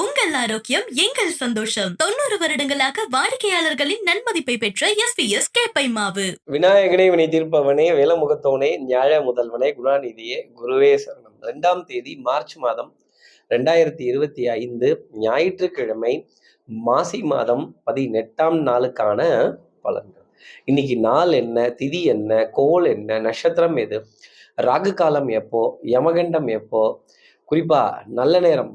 உங்கள் ஆரோக்கியம் எங்கள் சந்தோஷம். தொண்ணூறு வருடங்களாக வாடிக்கையாளர்களின் நன்மதிப்பை பெற்ற எஸ் பி எஸ் கேப்பை மாவு விநாயகனே வினை தீர்ப்பவனே வேலமுகத்தவனே ஞாழ முதல்வனே குணாநிதியே குருவே சரணம். ரெண்டாம் தேதி மார்ச் மாதம் ரெண்டாயிரத்தி இருபத்தி ஐந்து ஞாயிற்றுக்கிழமை மாசி மாதம் பதினெட்டாம் நாளுக்கான பலன்கள். இன்னைக்கு நாள் என்ன திதி என்ன கோல் என்ன நட்சத்திரம் எது ராகு காலம் எப்போ யமகண்டம் எப்போ குறிப்பா நல்ல நேரம்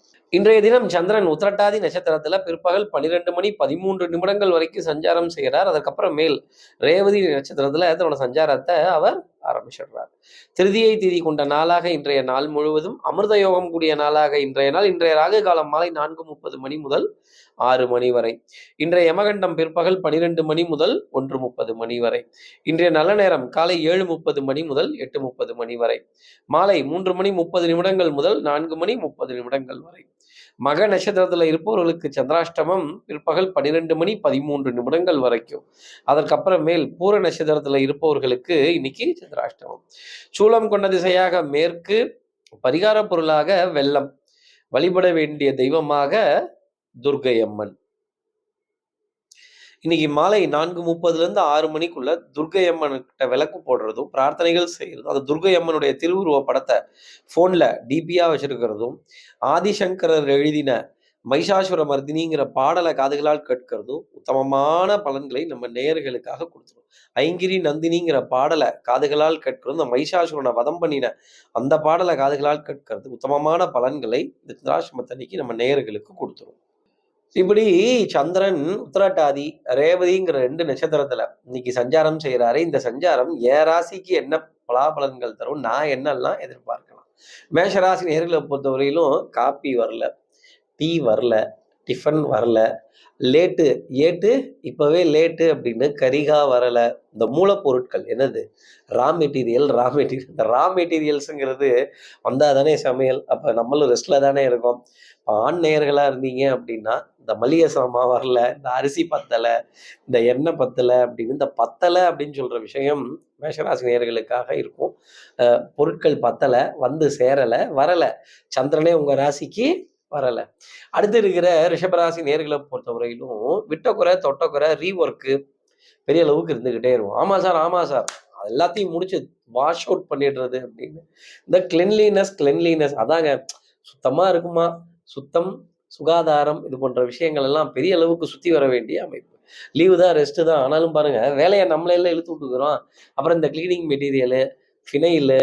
இன்றைய தினம் சந்திரன் உத்திரட்டாதி நட்சத்திரத்துல பிற்பகல் பன்னிரெண்டு மணி பதிமூன்று நிமிடங்கள் வரைக்கும் சஞ்சாரம் செய்கிறார். அதுக்கப்புறம் மேல் ரேவதி நட்சத்திரத்துல தன்னோட சஞ்சாரத்தை அவர் ஆரம்பிச்சிடுறார். திருதியை திதி கொண்ட நாளாக இன்றைய நாள் முழுவதும் அமிர்த யோகம் கூடிய நாளாக இன்றைய நாள். இன்றைய ராகு காலம் மாலை நான்கு முப்பது மணி முதல் ஆறு மணி வரை. இன்றைய யமகண்டம் பிற்பகல் பனிரெண்டு மணி முதல் ஒன்று முப்பது மணி வரை. இன்றைய நல்ல நேரம் காலை ஏழு முப்பது மணி முதல் எட்டு முப்பது மணி வரை. மாலை மூன்று மணி முப்பது நிமிடங்கள் முதல் நான்கு மணி முப்பது நிமிடங்கள் வரை. மக நட்சத்திரத்தில் இருப்பவர்களுக்கு சந்திராஷ்டமம் பிற்பகல் பன்னிரெண்டு மணி பதிமூன்று நிமிடங்கள் வரைக்கும். அதற்கப்புறம் மேல் பூர நட்சத்திரத்தில் இருப்பவர்களுக்கு இன்னைக்கு சந்திராஷ்டமம். சூலம் கொண்ட திசையாக மேற்கு பரிகார பொருளாக வெள்ளம். வழிபட வேண்டிய தெய்வமாக துர்க்கை அம்மன் இன்னைக்கு மாலை நான்கு முப்பதுலேருந்து ஆறு மணிக்குள்ள துர்கை அம்மன்கிட்ட விளக்கு போடுறதும் பிரார்த்தனைகள் செய்கிறதும் அந்த துர்க்கை அம்மனுடைய திருவுருவ படத்தை ஃபோனில் டிபியாக வச்சிருக்கிறதும் ஆதிசங்கரர் எழுதின மைஷாசுர மர்தினிங்கிற பாடலை காதுகளால் கேட்கிறதும் உத்தமமான பலன்களை நம்ம நேயர்களுக்காக கொடுத்துரும். ஐங்கிரி நந்தினிங்கிற பாடலை காதுகளால் கேட்கிறதும் இந்த மைஷாசுரனை வதம் பண்ணின அந்த பாடலை காதுகளால் கேட்கறது உத்தமமான பலன்களை இந்த சந்திராசிரமத்தன்னைக்கு நம்ம நேயர்களுக்கு கொடுத்துரும். இப்படி சந்திரன் உத்திரட்டாதி ரேவதிங்கிற ரெண்டு நட்சத்திரத்துல இன்னைக்கு சஞ்சாரம் செய்யறாரு இந்த சஞ்சாரம் ஏ ராசிக்கு என்ன பலாபலன்கள் தரும் நான் என்னெல்லாம் எதிர்பார்க்கலாம்? மேஷராசி நேர்களை பொறுத்தவரையிலும் காப்பி வரல டீ வரல டிஃபன் வரல. லேட்டு ஏட்டு இப்போவே லேட்டு அப்படின்னு கரிகா வரலை. இந்த மூலப்பொருட்கள் என்னது? ரா மெட்டீரியல் ரா மெட்டீரியல் இந்த ரா மெட்டீரியல்ஸுங்கிறது வந்தால் தானே சமையல். அப்போ நம்மளும் ரெஸ்ட்டில் தானே இருக்கோம். இப்போ ஆண் நேயர்களாக இருந்தீங்க அப்படின்னா இந்த மளிகை சாமான் வரல இந்த அரிசி பத்தலை இந்த எண்ணெய் பத்தலை அப்படின்னு இந்த பத்தலை அப்படின்னு சொல்கிற விஷயம் மேஷராசி நேயர்களுக்காக இருக்கும். பொருட்கள் பத்தலை வந்து சேரலை வரலை. சந்திரனே உங்கள் ராசிக்கு வரலை. அடுத்து இருக்கிற ரிஷபராசி நேர்களை பொறுத்தவரையிலும் விட்டக்குறை தொட்டக்குறை ரீஒர்க்கு பெரிய அளவுக்கு இருந்துக்கிட்டே இருக்கும். ஆமாம் சார் ஆமாம் சார். அது எல்லாத்தையும் முடிச்சு வாஷ் அவுட் பண்ணிடுறது அப்படின்னு. இந்த கிளென்லினஸ் கிளென்லினஸ் அதாங்க சுத்தமாக இருக்குமா? சுத்தம் சுகாதாரம் இது போன்ற விஷயங்கள் எல்லாம் பெரிய அளவுக்கு சுற்றி வர வேண்டிய அமைப்பு. லீவு தான் ரெஸ்ட்டு தான். ஆனாலும் பாருங்க வேலையை நம்மளே எல்லாம் இழுத்து விட்டுக்கிறோம். அப்புறம் இந்த கிளீனிங் மெட்டீரியலு ஃபினைலு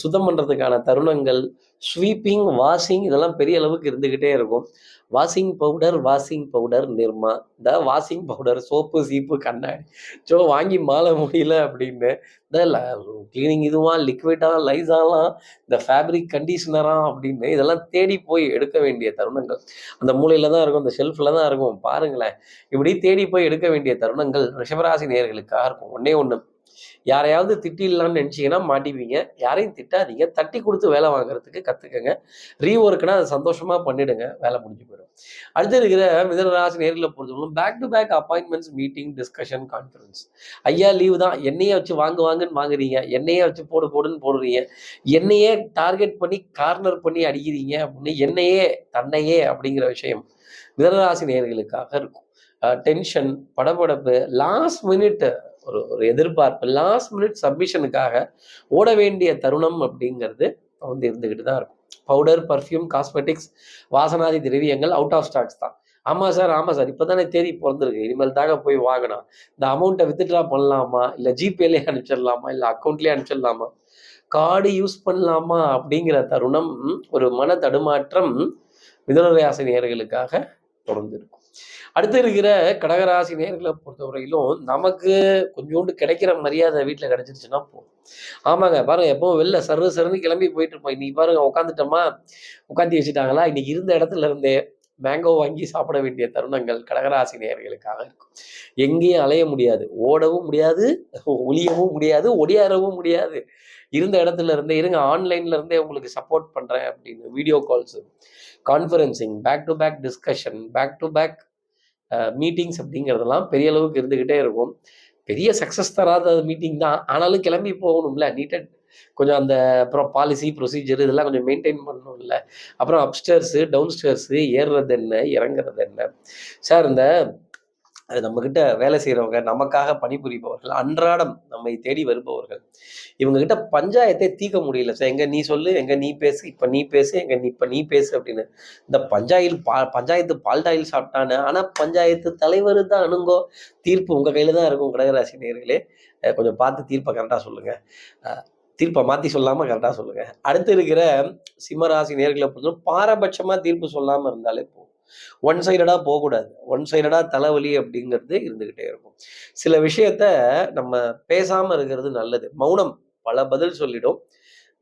சுத்தம் பண்ணுறதுக்கான தருணங்கள் ஸ்வீப்பிங் வாஷிங் இதெல்லாம் பெரிய அளவுக்கு இருந்துக்கிட்டே இருக்கும். Washing powder washing powder Nirma. The washing powder soap சீப்பு கண்ணாடி. ஸோ வாங்கி மாலை முடியல அப்படின்னு. இந்த க்ளீனிங் இதுவா லிக்விடா லைஸாலாம் இந்த ஃபேப்ரிக் கண்டிஷனரா அப்படின்னு இதெல்லாம் தேடி போய் எடுக்க வேண்டிய தருணங்கள். அந்த மூலையில் தான் இருக்கும் அந்த ஷெல்ஃபில் தான் இருக்கும். பாருங்களேன். இப்படி தேடி போய் எடுக்க வேண்டிய தருணங்கள் ரிஷபராசி நேர்களுக்காக இருக்கும். ஒன்னே ஒன்று யாரையாவது திட்டிடலாம்னு நினச்சிங்கன்னா மாட்டிப்பீங்க. யாரையும் திட்டாதீங்க. தட்டி கொடுத்து வேலை வாங்குறதுக்கு கற்றுக்கங்க ரீஒர்க்னா அதை சந்தோஷமாக பண்ணிடுங்க. வேலை முடிஞ்சு போயிடும். அடுத்து இருக்கிற மிதனராசி நேரில் பொறுத்தவரைக்கும் back to back appointments meeting discussion conference ஐயா லீவு தான். என்னையே வச்சு வாங்கு வாங்குன்னு வாங்குறீங்க. என்னையே வச்சு போடு போடுன்னு போடுறீங்க. என்னையே டார்கெட் பண்ணி கார்னர் பண்ணி அடிக்கிறீங்க அப்படின்னு என்னையே தன்னையே அப்படிங்கிற விஷயம் மிதனராசி நேர்களுக்காக இருக்கும். டென்ஷன் படபடப்பு லாஸ்ட் மினிட் ஒரு ஒரு எதிர்பார்ப்பு. லாஸ்ட் மினிட் சப்மிஷனுக்காக ஓட வேண்டிய தருணம் அப்படிங்கிறது வந்து இருந்துக்கிட்டு தான் இருக்கும். பவுடர் பர்ஃப்யூம் காஸ்மெட்டிக்ஸ் வாசனாதி திரவியங்கள் அவுட் ஆஃப் ஸ்டாக்ஸ் தான். ஆமாம் சார் ஆமாம் சார். இப்போ தானே தேதி பிறந்திருக்கு. இனிமேல் தாங்க போய் வாங்கணும். இந்த அமௌண்ட்டை வித்ட்ரா பண்ணலாமா? இல்லை ஜிபேலேயே அனுப்பிச்சிடலாமா? இல்லை அக்கௌண்ட்லேயே அனுப்பிச்சிடலாமா? கார்டு யூஸ் பண்ணலாமா? அப்படிங்கிற தருணம் ஒரு மன தடுமாற்றம் மிதனராசினியர்களுக்காக தொடர்ந்து இருக்கும் அடுத்து இருக்கிற கடகராசி நேர்களை பொறுத்தவரையிலும் நமக்கு கொஞ்சோண்டு கிடைக்கிற மரியாதை வீட்டில் கிடைச்சிருச்சுன்னா போதும். ஆமாங்க பாருங்க எப்பவும் வெளில சர்வ சருன்னு கிளம்பி போயிட்டு இருப்போம். இன்னைக்கு பாருங்க உட்காந்துட்டோமா உட்காந்து வச்சுட்டாங்களா இன்னைக்கு இருந்த இடத்துல இருந்தே மேங்கோ வாங்கி சாப்பிட வேண்டிய தருணங்கள் கடகராசி நேயர்களுக்காக இருக்கும். எங்கேயும் அலைய முடியாது. ஓடவும் முடியாது ஒளியவும் முடியாது ஒடியாரவும் முடியாது. இருந்த இடத்துல இருந்தே இருங்க ஆன்லைன்ல இருந்தே உங்களுக்கு சப்போர்ட் பண்றேன் அப்படின்னு video calls conferencing back to back discussion back to back meetings அப்படிங்கிறதெல்லாம் பெரிய அளவுக்கு இருந்துக்கிட்டே இருக்கும். பெரிய சக்ஸஸ் தராத மீட்டிங் தான். ஆனாலும் கிளம்பி போகணும்ல நீட்டட் கொஞ்சம் அந்த அப்புறம் பாலிசி ப்ரொசீஜர் இதெல்லாம் கொஞ்சம் மெயின்டைன் பண்ணணும்ல. அப்புறம் அப்ஸ்டர்ஸு டவுன்ஸ்டர்ஸு ஏறுறது என்ன இறங்குறது என்ன சார் இந்த அது நம்மக்கிட்ட வேலை செய்கிறவங்க நமக்காக பணிபுரிபவர்கள் அன்றாடம் நம்மை தேடி வருபவர்கள். இவங்ககிட்ட பஞ்சாயத்தை தீர்க்க முடியல. சார் எங்க நீ சொல்லு எங்க நீ பேசு இப்போ நீ பேசு எங்க நீ இப்போ நீ பேசு அப்படின்னு. இந்த பஞ்சாயில் பா பஞ்சாயத்து பால்டாயில் சாப்பிட்டானு ஆனால் பஞ்சாயத்து தலைவர் தான் அணுங்கோ தீர்ப்பு உங்கள் கையில் தான் இருக்கும் கடகராசி நேர்களே கொஞ்சம் பார்த்து தீர்ப்பை கரெக்டாக சொல்லுங்கள் தீர்ப்பை மாற்றி சொல்லாமல் கரெக்டாக சொல்லுங்கள் அடுத்து இருக்கிற சிம்மராசி நேர்களை பொறுத்தவரை பாரபட்சமாக தீர்ப்பு சொல்லாமல் இருந்தாலே போதும். ஒன் சைடடாக போகக்கூடாது. ஒன் சைடடாக தலைவலி அப்படிங்கிறது இருந்துக்கிட்டே இருக்கும். சில விஷயத்த நம்ம பேசாமல் இருக்கிறது நல்லது. மௌனம். பல பதில் சொல்லிடும்.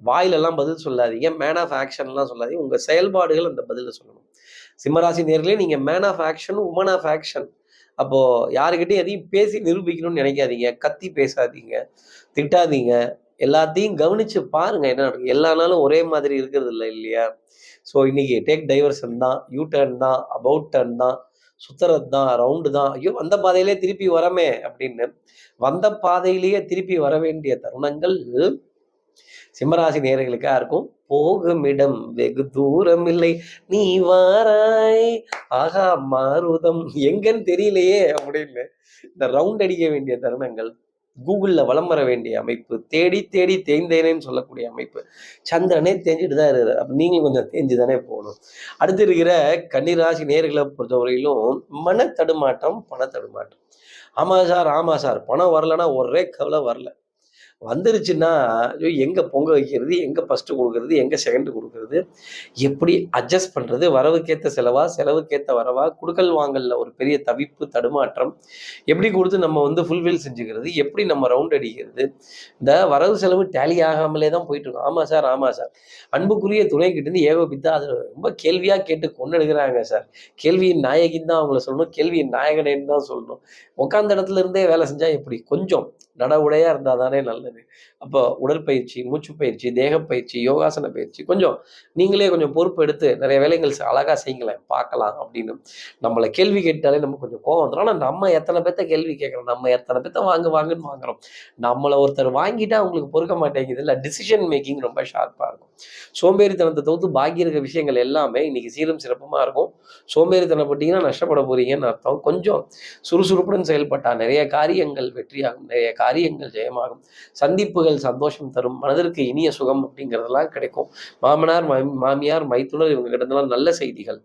வாயிலெல்லாம் பதில் சொல்லாதீங்க. மேன் ஆஃப் ஆக்ஷன்லாம் சொல்லாதீங்க. உங்கள் செயல்பாடுகள் அந்த பதிலை சொல்லணும். சிம்மராசி நேர்களே நீங்கள் man of action woman of action அப்போது யாருக்கிட்டையும் எதையும் பேசி நிரூபிக்கணும்னு நினைக்காதீங்க. கத்தி பேசாதீங்க. திட்டாதீங்க. எல்லாத்தையும் கவனிச்சு பாருங்க என்ன நடக்கும். எல்லா நாளும் ஒரே மாதிரி இருக்கிறது இல்லை இல்லையா? ஸோ இன்னைக்கு டேக் டைவர்ஷன் தான் யூ டர்ன் தான் அபவுட் டர்ன் தான் சுத்துறது தான் ரவுண்டு தான். ஐயோ வந்த பாதையிலே திருப்பி வரமே அப்படின்னு வந்த பாதையிலேயே திருப்பி வர வேண்டிய தருணங்கள் சிம்மராசி நேர்களுக்காக இருக்கும். போகும் இடம் வெகு தூரம் இல்லை. நீ வாராய் ஆகா மாருதம் எங்கன்னு தெரியலையே அப்படின்னு இந்த ரவுண்ட் அடிக்க வேண்டிய தருணங்கள். கூகுளில் வலம் வர வேண்டிய அமைப்பு தேடி தேடி தேய்ந்தேனேன்னு சொல்லக்கூடிய அமைப்பு. சந்திரனே தேஞ்சிட்டு தான் இருக்கிறார் அப்போ நீங்களும் கொஞ்சம் தேஞ்சு தானே போகணும். அடுத்து இருக்கிற கன்னிராசி நேர்களை பொறுத்தவரையிலும் மன தடுமாட்டம் பண தடுமாட்டம் ஆமாம் சார் ஆமாம் சார். பணம் வரலன்னா ஒரே கவலை வரல. வந்துருச்சுன்னா ஐயோ எங்கே பொங்க வைக்கிறது எங்கே ஃபஸ்ட்டு கொடுக்கறது எங்கே செகண்டு கொடுக்கறது எப்படி அட்ஜஸ்ட் பண்ணுறது வரவுக்கேற்ற செலவா செலவுக்கேற்ற வரவா குடுக்கல் வாங்கலில் ஒரு பெரிய தவிப்பு தடுமாற்றம் எப்படி கொடுத்து நம்ம வந்து ஃபுல்ஃபில் செஞ்சுக்கிறது எப்படி நம்ம ரவுண்ட் அடிக்கிறது இந்த வரவு செலவு டேலி ஆகாமலே தான் போயிட்டுருக்கோம் ஆமாம் சார் ஆமாம் சார். அன்புக்குரிய துணை கிட்டேருந்து ஏகோபித்தா அது ரொம்ப கேள்வியாக கேட்டு கொண்டெடுக்கிறாங்க சார். கேள்வியின் நாயகின்னு தான் அவங்கள சொல்லணும் கேள்வியின் நாயகனேன்னு தான் சொல்லணும். உட்காந்த இடத்துல இருந்தே வேலை செஞ்சால் எப்படி? கொஞ்சம் நட உடையாக இருந்தால் தானே நல்லது. அப்போ உடற்பயிற்சி மூச்சு பயிற்சி தேகப்பயிற்சி யோகாசன பயிற்சி கொஞ்சம் நீங்களே கொஞ்சம் பொறுப்பு எடுத்து நிறைய வேலைகள் அழகாக செய்யுங்களேன் பார்க்கலாம் அப்படின்னு. நம்மளை கேள்வி கேட்டாலே நம்ம கொஞ்சம் கோவம் வந்துடும் ஆனால் நம்ம எத்தனை பேர்த்த கேள்வி கேட்குறோம்? நம்ம எத்தனை பேர்த்த வாங்கு வாங்குன்னு வாங்குறோம்? நம்மளை ஒருத்தர் வாங்கிட்டா அவங்களுக்கு பொறுக்க மாட்டேங்குது இல்லை டிசிஷன் மேக்கிங் ரொம்ப ஷார்ப்பாக இருக்கும். சோம்பேறித்தனத்தை தவிர்த்து பாக்கி இருக்க விஷயங்கள் எல்லாமே இன்னைக்கு சீரும் சிறப்புமாக இருக்கும். சோம்பேறித்தனப்பட்டீங்கன்னா நஷ்டப்பட போறீங்கன்னு அர்த்தம். கொஞ்சம் சுறுசுறுப்புடன் செயல்பட்டா நிறைய காரியங்கள் வெற்றியாகும். நிறைய காரியங்கள் ஜெயமாகும். சந்திப்புகள் சந்தோஷம் தரும். மனதிற்கு இனிய சுகம் அப்படிங்கிறதெல்லாம் கிடைக்கும். மாமனார் மாமியார் மைத்துனர் இவங்க கிட்டலாம் நல்ல செய்திகள்.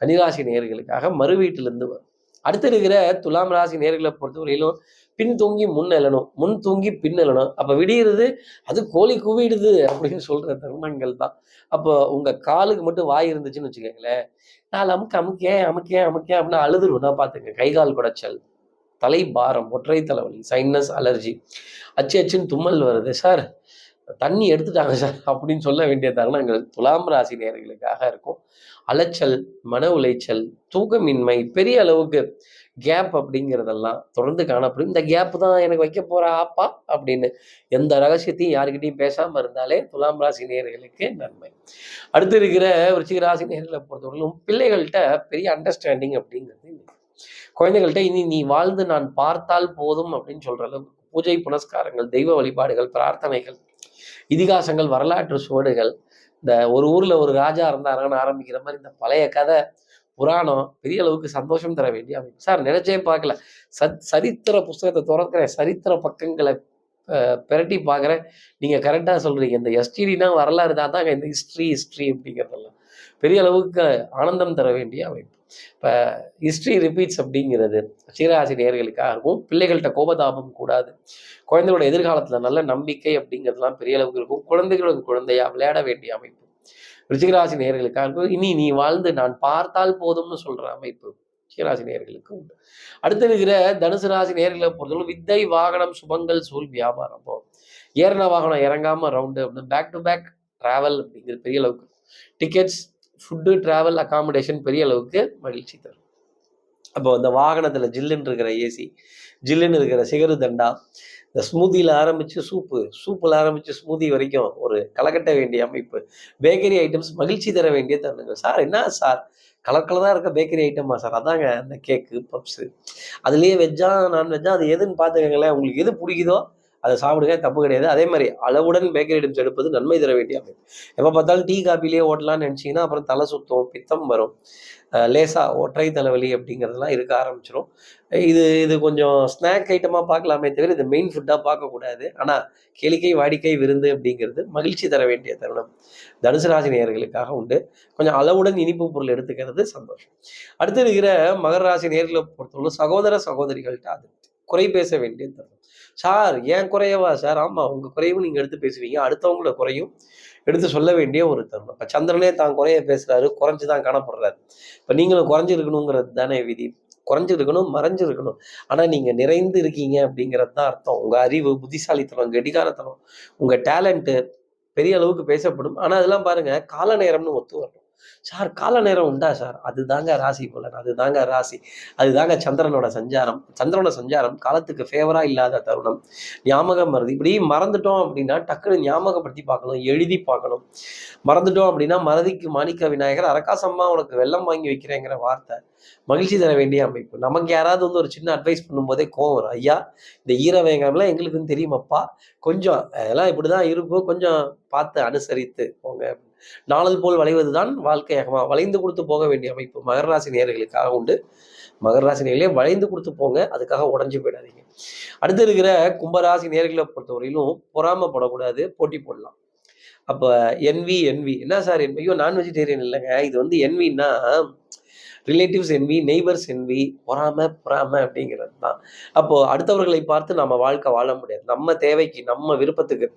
கன்னிராசி நேர்களுக்காக மறு வீட்டிலிருந்து வரும் அடுத்து இருக்கிற துலாம் ராசி நேர்களை பொறுத்தவரையிலும் பின் தூங்கி முன் எழணும். முன் தூங்கி பின் எழணும். அப்ப விடியறது அது கோழி குவிடுது அப்படின்னு சொல்ற தருணங்கள் தான். அப்போ உங்க காலுக்கு மட்டும் வாய் இருந்துச்சுன்னு வச்சுக்கோங்களேன். நான் அமுக்க அமுக்கேன் அமுக்கேன் அமுக்கேன் அப்படின்னு அழுதுருவேன். பார்த்துங்க கை கால் குடைச்சல். தலை பாரம் ஒற்றை தலைவலி சைனஸ் அலர்ஜி அச்சு அச்சுன்னு தும்மல் வருது. சார் தண்ணி எடுத்துட்டாங்க சார் அப்படின்னு சொல்ல வேண்டிய தருணங்கள் துலாம் ராசி நேர்களுக்காக இருக்கும். அலைச்சல் மன உளைச்சல் தூக்கமின்மை பெரிய அளவுக்கு கேப் அப்படிங்கிறதெல்லாம் தொடர்ந்து காணப்படும். இந்த கேப் தான் எனக்கு வைக்க போற ஆப்பா அப்படின்னு எந்த ரகசியத்தையும் யாருக்கிட்டையும் பேசாமல் இருந்தாலே துலாம் ராசி நேர்களுக்கு நன்மை. அடுத்து இருக்கிற விருச்சிக ராசி நேர்களை பொறுத்தவரையிலும் பிள்ளைகள்கிட்ட பெரிய அண்டர்ஸ்டாண்டிங் அப்படிங்கிறது இல்லை. குழந்தைகள்கிட்ட இனி நீ வாழ்ந்து நான் பார்த்தால் போதும் அப்படின்னு சொல்ற அளவுக்கு பூஜை புனஸ்காரங்கள் தெய்வ வழிபாடுகள் பிரார்த்தனைகள் இதிகாசங்கள் வரலாற்று சுவடுகள் இந்த ஒரு ஊர்ல ஒரு ராஜா இருந்தாரான்னு ஆரம்பிக்கிற மாதிரி இந்த பழைய கதை புராணம் பெரிய அளவுக்கு சந்தோஷம் தர வேண்டிய அமைப்பு. சார் நினைச்சே பார்க்கல. சத் சரித்திர புஸ்தகத்தை திறக்கிறேன். சரித்திர பக்கங்களை அஹ், பிரட்டி பார்க்குறேன். நீங்க கரெக்டாக சொல்றீங்க. இந்த எஸ்டிடினா வரலாறு தான் தாங்க இந்த ஹிஸ்ட்ரி ஹிஸ்ட்ரி அப்படிங்கிறதெல்லாம். பெரிய அளவுக்கு ஆனந்தம் தர வேண்டிய அமைப்பு. இப்போ ஹிஸ்ட்ரி ரிப்பீட்ஸ் அப்படிங்கிறது சீராசி நேயர்களுக்காக இருக்கும் பிள்ளைகள்கிட்ட கோபதாபம் கூடாது. குழந்தைகளோட எதிர்காலத்தில் நல்ல நம்பிக்கை அப்படிங்கிறதுலாம் பெரிய அளவுக்கு இருக்கும். குழந்தைகளுக்கு குழந்தையா விளையாட வேண்டிய அமைப்பு. ரிச்சிகராசி நேயர்களுக்காக இருக்கும் இனி நீ வாழ்ந்து நான் பார்த்தால் போதும்னு சொல்ற அமைப்பு ரிச்சிகராசி நேயர்களுக்கு உண்டு. அடுத்து இருக்கிற தனுசு ராசி நேர்களை பொறுத்தவரை வித்தை வாகனம் சுபங்கள் சூழ் வியாபாரம். அப்போ ஏறின வாகனம் இறங்காம ரவுண்டு அப்படின்னு பேக் டு பேக் ட்ராவல் அப்படிங்கிறது பெரிய அளவுக்கு. டிக்கெட்ஸ் ஃபுட்டு ட்ராவல் அகாமடேஷன் பெரிய அளவுக்கு மகிழ்ச்சி தரும். அப்போ இந்த வாகனத்தில் ஜில்லுன்னு இருக்கிற ஏசி ஜில்லுன்னு இருக்கிற சிகரு தண்டா இந்த ஸ்மூதியில் ஆரம்பித்து சூப்பு சூப்பில் ஆரம்பித்து ஸ்மூதி வரைக்கும் ஒரு கலக்கட்ட வேண்டிய அமைப்பு பேக்கரி ஐட்டம்ஸ் மகிழ்ச்சி தர வேண்டிய தருணங்கள். சார் என்ன சார்? கலர் கலராக இருக்க பேக்கரி ஐட்டமா சார்? அதாங்க அந்த கேக்கு பப்ஸு அதுலேயே வெஜ்ஜா நான்வெஜ்ஜா அது எதுன்னு பார்த்துக்கங்களேன். உங்களுக்கு எது பிடிக்குதோ அதை சாப்பிடுங்க தப்பு கிடையாது. அதே மாதிரி அளவுடன் பேக்கரி ஐட்டம்ஸ் எடுப்பது நன்மை தர வேண்டிய அமைப்பு. எப்போ பார்த்தாலும் டீ காப்பிலேயே ஓட்டலாம்னு நினச்சிங்கன்னா அப்புறம் தலை சுத்தம் பித்தம் வரும். லேசாக லேசா ஒற்றை தலைவலி அப்படிங்கிறதெல்லாம் இருக்க ஆரம்பிச்சிடும் இது இது கொஞ்சம் ஸ்நாக் ஐட்டமாக பார்க்கலாமே தவிர இது மெயின் ஃபுட்டாக பார்க்கக்கூடாது. ஆனால் கேளிக்கை வாடிக்கை விருந்து அப்படிங்கிறது மகிழ்ச்சி தர வேண்டிய தருணம். தனுசு ராசினியர்களுக்காக உண்டு. கொஞ்சம் அளவுடன் இனிப்பு பொருள் எடுத்துக்கிறது சந்தோஷம். அடுத்து இருக்கிற மகர ராசி நேர்களை பொறுத்தவரை சகோதர சகோதரிகள்கிட்ட அது குறை பேச வேண்டிய தருணம் சார் ஏன் குறையவா? சார் ஆமாம் உங்கள் குறையும் நீங்கள் எடுத்து பேசுவீங்க. அடுத்தவங்களோட குறையும் எடுத்து சொல்ல வேண்டிய ஒரு தருணம் இப்போ சந்திரனே தான் குறைய பேசுகிறாரு குறைஞ்சி தான் காணப்படுறாரு. இப்போ நீங்களும் குறைஞ்சிருக்கணுங்கிறது தானே விதி. குறைஞ்சிருக்கணும் மறைஞ்சிருக்கணும். ஆனால் நீங்கள் நிறைந்து இருக்கீங்க அப்படிங்கிறது தான் அர்த்தம். உங்கள் அறிவு புத்திசாலித்தனம் கெடிகாரத்தனம் உங்கள் டேலண்ட்டு பெரிய அளவுக்கு பேசப்படும். ஆனால் அதெல்லாம் பாருங்க கால நேரம்னு ஒத்து வரணும். சார் கால நேரம் உண்டா சார்? அதுதாங்க ராசி பலன் அதுதாங்க ராசி. அதுதாங்க சந்திரனோட சஞ்சாரம். சந்திரனோட சஞ்சாரம் காலத்துக்கு ஃபேவரா இல்லாத தருணம். ஞாபகம் மருதி இப்படி மறந்துட்டோம் அப்படின்னா டக்குன்னு ஞாபகப்படுத்தி பார்க்கணும் எழுதி பார்க்கணும். மறந்துட்டோம் அப்படின்னா மறதிக்கு மாணிக்க விநாயகர் அரக்காசம்மா உனக்கு வெள்ளம் வாங்கி வைக்கிறேங்கிற வார்த்தை. மகிழ்ச்சி தர வேண்டிய அமைப்பு. நமக்கு யாராவது வந்து ஒரு சின்ன அட்வைஸ் பண்ணும்போதே கோவம் வரும். ஐயா இந்த ஈரவேங்கம்லாம் எங்களுக்குன்னு தெரியுமாப்பா? கொஞ்சம் அதெல்லாம் இப்படிதான் இருக்கும். கொஞ்சம் பார்த்து அனுசரித்து போங்க. நாளல் போல் வளைவதுதான் வாழ்க்கை. வளைந்து கொடுத்து போக வேண்டிய அமைப்பு மகர ராசி நேர்களுக்காக உண்டு. மகர ராசி நேர்களே வளைந்து கொடுத்து போங்க. அதுக்காக உடஞ்சி போயிடாதீங்க. அடுத்து இருக்கிற கும்பராசி நேர்களை பொறுத்தவரையிலும் பொறாமப்படக்கூடாது போட்டி போடலாம். அப்போ என்வி என்வி என்ன சார் என்வி ஐயோ நான் வெஜிடேரியன் இல்லைங்க. இது வந்து என்வின்னா ரிலேட்டிவ்ஸ் என்வி நெய்பர்ஸ் என்வி பொறாம பொறாம அப்படிங்கிறது தான். அப்போ அடுத்தவர்களை பார்த்து நம்ம வாழ்க்கை வாழ முடியாது. நம்ம தேவைக்கு நம்ம விருப்பத்துக்கு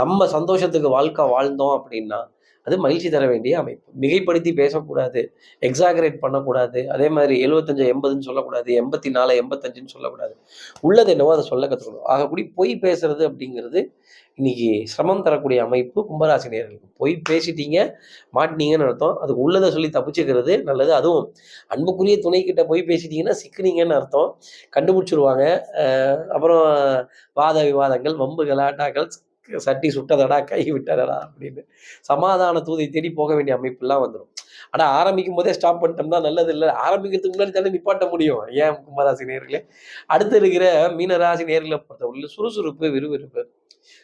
நம்ம சந்தோஷத்துக்கு வாழ்க்கை வாழ்ந்தோம் அப்படின்னா அது மகிழ்ச்சி தர வேண்டிய அமைப்பு. மிகைப்படுத்தி பேசக்கூடாது எக்ஸாகரேட் பண்ணக்கூடாது அதே மாதிரி எழுபத்தஞ்சு எண்பதுன்னு சொல்லக்கூடாது எண்பத்தி நாலு எண்பத்தஞ்சுன்னு சொல்லக்கூடாது. உள்ளது என்னவோ அதை சொல்ல கற்றுக்கணும் ஆகக்கூடிய பொய் பேசுறது அப்படிங்கிறது இன்னைக்கு சிரமம் தரக்கூடிய அமைப்பு. கும்பராசி நேயர்களுக்கு பொய் பேசிட்டீங்க மாட்டினீங்கன்னு அர்த்தம். அதுக்கு உள்ளதை சொல்லி தப்பிச்சுக்கிறது நல்லது. அதுவும் அன்புக்குரிய துணை கிட்ட பொய் பேசிட்டீங்கன்னா சிக்கினீங்கன்னு அர்த்தம். கண்டுபிடிச்சிருவாங்க. அப்புறம் வாத விவாதங்கள் வம்பு கலாட்டாக்கள் சட்டி சுட்டதடா கை விட்டதடா அப்படின்னு. சமாதான தூதை தேடி போக வேண்டிய அமைப்புலாம் வந்துடும் ஆனா ஆரம்பிக்கும் போதே ஸ்டாப் பண்ணிட்டோம்னா நல்லது இல்லை ஆரம்பிக்கிறதுக்கு முன்னாடி தானே நிப்பாட்ட முடியும். ஏன் கும்பராசி நேர்களே அடுத்து இருக்கிற மீனராசி நேர்களை பொறுத்தவரை சுறுசுறுப்பு விறுவிறுப்பு.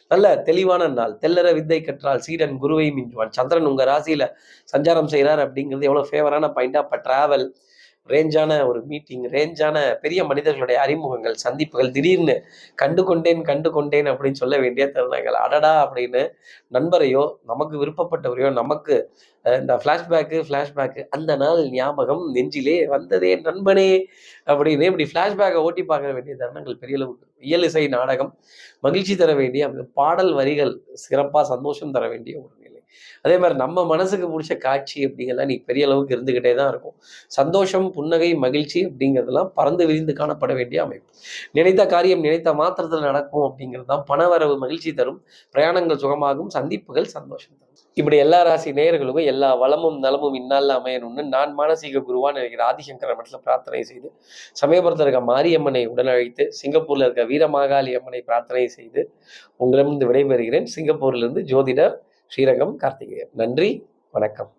நல்ல தெளிவான நாள். தெல்லற வித்தை கற்றால் சீடன் குருவை மிஞ்சுவான். சந்திரன் உங்க ராசியில சஞ்சாரம் செய்கிறார் அப்படிங்கிறது எவ்வளவு ஃபேவரான பாயிண்டா இப்போ டிராவல் ரேஞ்சான ஒரு மீட்டிங் ரேஞ்சான பெரிய மனிதர்களுடைய அறிமுகங்கள் சந்திப்புகள் திடீர்னு கண்டு கொண்டேன் கண்டு கொண்டேன் அப்படின்னு சொல்ல வேண்டிய தருணங்கள். அடடா அப்படின்னு நண்பரையோ நமக்கு விருப்பப்பட்டவரையோ நமக்கு இந்த ஃப்ளாஷ்பேக்கு ஃப்ளாஷ்பேக்கு அந்த நாள் ஞாபகம் நெஞ்சிலே வந்ததே நண்பனே அப்படின்னு இப்படி ஃப்ளாஷ்பேக்கை ஓட்டி பார்க்க வேண்டிய தருணங்கள் பெரிய அளவுக்கு. இயல் இசை நாடகம் மகிழ்ச்சி தர வேண்டிய பாடல் வரிகள் சிறப்பாக சந்தோஷம் தர வேண்டிய ஒரு அதே மாதிரி நம்ம மனசுக்கு பிடிச்ச காட்சி அப்படிங்கிறதெல்லாம் நீ பெரிய அளவுக்கு இருந்துக்கிட்டே தான் இருக்கும். சந்தோஷம் புன்னகை மகிழ்ச்சி அப்படிங்கிறதெல்லாம் பறந்து விரிந்து காணப்பட வேண்டிய அமைப்பு. நினைத்த காரியம் நினைத்த மாத்திரத்தில் நடக்கும் அப்படிங்கிறது தான் பணவரவு மகிழ்ச்சி தரும் பிரயாணங்கள் சுகமாகும் சந்திப்புகள் சந்தோஷம் தரும். இப்படி எல்லா ராசி நேயர்களுக்கும் எல்லா வளமும் நலமும் இந்நாளில் அமையணும்னு நான் மானசீக குருவான் நினைக்கிற ஆதிசங்கர மட்டத்தில் பிரார்த்தனை செய்து சமயபுரத்தில் இருக்க மாரியம்மனை உடனழைத்து சிங்கப்பூர்ல இருக்க வீரமாகாளி அம்மனை பிரார்த்தனை செய்து உங்களிடமிருந்து விடைபெறுகிறேன். சிங்கப்பூரிலிருந்து ஜோதிடர் ஸ்ரீரங்கம் கார்த்திகேயன். நன்றி வணக்கம்.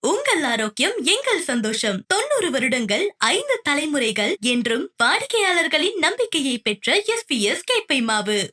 உங்கள் ஆரோக்கியம் எங்கள் சந்தோஷம். தொண்ணூறு வருடங்கள் ஐந்து தலைமுறைகள் என்றும் வாடிக்கையாளர்களின் நம்பிக்கையை பெற்ற எஸ் பி எஸ் கேப்பை மாவு.